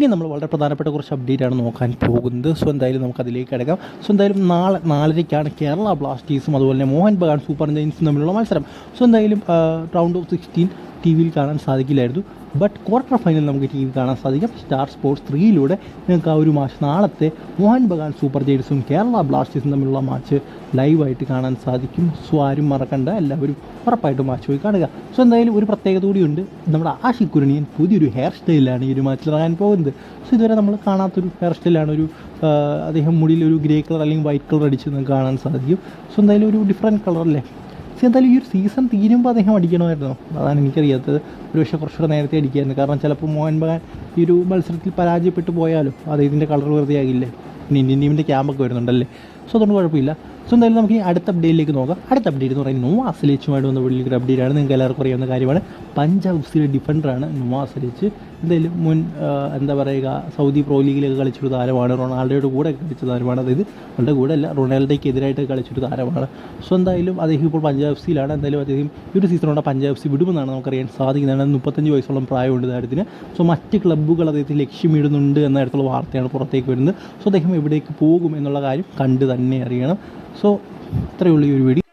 ഇനി നമ്മൾ വളരെ പ്രധാനപ്പെട്ട കുറച്ച് അപ്ഡേറ്റ് ആണ് നോക്കാൻ പോകുന്നത്. സോ എന്തായാലും നമുക്ക് അതിലേക്ക് കിടക്കാം. സോ എന്തായാലും നാളെ നാലരയ്ക്കാണ് കേരള ബ്ലാസ്റ്റേഴ്സും അതുപോലെ തന്നെ മോഹൻ ബഗാൻ സൂപ്പർ ജയൻസും തമ്മിലുള്ള മത്സരം. സോ എന്തായാലും റൗണ്ട് ഓഫ് സിക്സ്റ്റീൻ ടി വിയിൽ കാണാൻ സാധിക്കില്ലായിരുന്നു. ബട്ട് ക്വാർട്ടർ ഫൈനൽ നമുക്ക് ടി വി കാണാൻ സാധിക്കും. സ്റ്റാർ സ്പോർട്സ് ത്രീയിലൂടെ നിങ്ങൾക്ക് ആ ഒരു മാച്ച് നാളത്തെ മോഹൻ ബഗാൻ സൂപ്പർ ജേഴ്സും കേരള ബ്ലാസ്റ്റേഴ്സും തമ്മിലുള്ള മാച്ച് ലൈവായിട്ട് കാണാൻ സാധിക്കും. സോ ആരും മറക്കണ്ട. എല്ലാവരും ഉറപ്പായിട്ടും മാച്ച് പോയി കാണുക. സോ എന്തായാലും ഒരു പ്രത്യേകത കൂടിയുണ്ട്. നമ്മുടെ ആഷി കുരുണിയൻ പുതിയൊരു ഹെയർ സ്റ്റൈലാണ് ഈ ഒരു മാച്ചിൽ ഇറങ്ങാൻ പോകുന്നത്. സോ ഇതുവരെ നമ്മൾ കാണാത്തൊരു ഹെയർ സ്റ്റൈലാണ് ഒരു അദ്ദേഹം മുടിയിൽ ഒരു ഗ്രേ കളർ അല്ലെങ്കിൽ വൈറ്റ് കളർ അടിച്ച് നിങ്ങൾക്ക് കാണാൻ സാധിക്കും. സോ എന്തായാലും ഒരു ഡിഫറെന്റ് കളറല്ലേ പക്ഷേ എന്തായാലും ഈ ഒരു സീസൺ തീരുമ്പോൾ അദ്ദേഹം അടിക്കണമായിരുന്നു. അതാണ് എനിക്കറിയാത്തത്. ഒരു പക്ഷേ കുറച്ചുകൂടെ നേരത്തെ അടിക്കായിരുന്നു. കാരണം ചിലപ്പോൾ മോഹൻ ബഗാൻ ഈ ഒരു മത്സരത്തിൽ പരാജയപ്പെട്ടു പോയാലും അത് ഇതിന്റെ കളർ വെറുതെ ആകില്ലേ? പിന്നെ ഇന്ത്യൻ ടീമിന്റെ ക്യാമ്പൊക്കെ വരുന്നുണ്ടല്ലേ? സോ അതുകൊണ്ട് കുഴപ്പമില്ല. സോ എന്തായാലും നമുക്ക് ഈ അടുത്ത അപ്ഡേറ്റിലേക്ക് നോക്കാം. അടുത്ത അപ്ഡേറ്റ് എന്ന് പറയുന്നത് നോവാ അസലേച്ചുമായിട്ട് വന്ന അപ്ഡേറ്റ് ആണ്. നിങ്ങൾക്ക് എല്ലാവർക്കും അറിയാവുന്ന കാര്യമാണ്. പഞ്ചാബ് എഫ്സിയുടെ ഡിഫൻഡറാണ് നോവാ അസലേച്ച് എന്തായാലും മുൻ എന്താ പറയുക സൗദി പ്രോ ലീഗിലൊക്കെ കളിച്ചൊരു താരമാണ്. റൊണാൾഡോയുടെ കൂടെ കളിച്ച താരമാണ്. അതായത് അവരുടെ കൂടെ അല്ല റൊണാൾഡോയ്ക്ക് എതിരായിട്ട് കളിച്ചൊരു താരമാണ്. സോ എന്തായാലും അദ്ദേഹം ഇപ്പോൾ പഞ്ചാബ് എഫ് സിയിലാണ് എന്തായാലും അദ്ദേഹം ഈ ഒരു സീസണോടെ പഞ്ചാബ് എഫ് സി വിടുമെന്നാണ് നമുക്കറിയാൻ സാധിക്കുന്നത് മുപ്പത്തഞ്ച് വയസ്സോളം പ്രായമുണ്ട് താരത്തിന്. സോ മറ്റ് ക്ലബ്ബുകൾ അദ്ദേഹത്തെ ലക്ഷ്യമിടുന്നുണ്ട് എന്ന തരത്തിലുള്ള വാർത്തയാണ് പുറത്തേക്ക് വരുന്നത്. സോ അദ്ദേഹം എവിടേക്ക് പോകും എന്നുള്ള കാര്യം കണ്ട് തന്നെ അറിയണം. സോ ഇത്രയേ ഉള്ളൂ ഈ ഒരു വീഡിയോ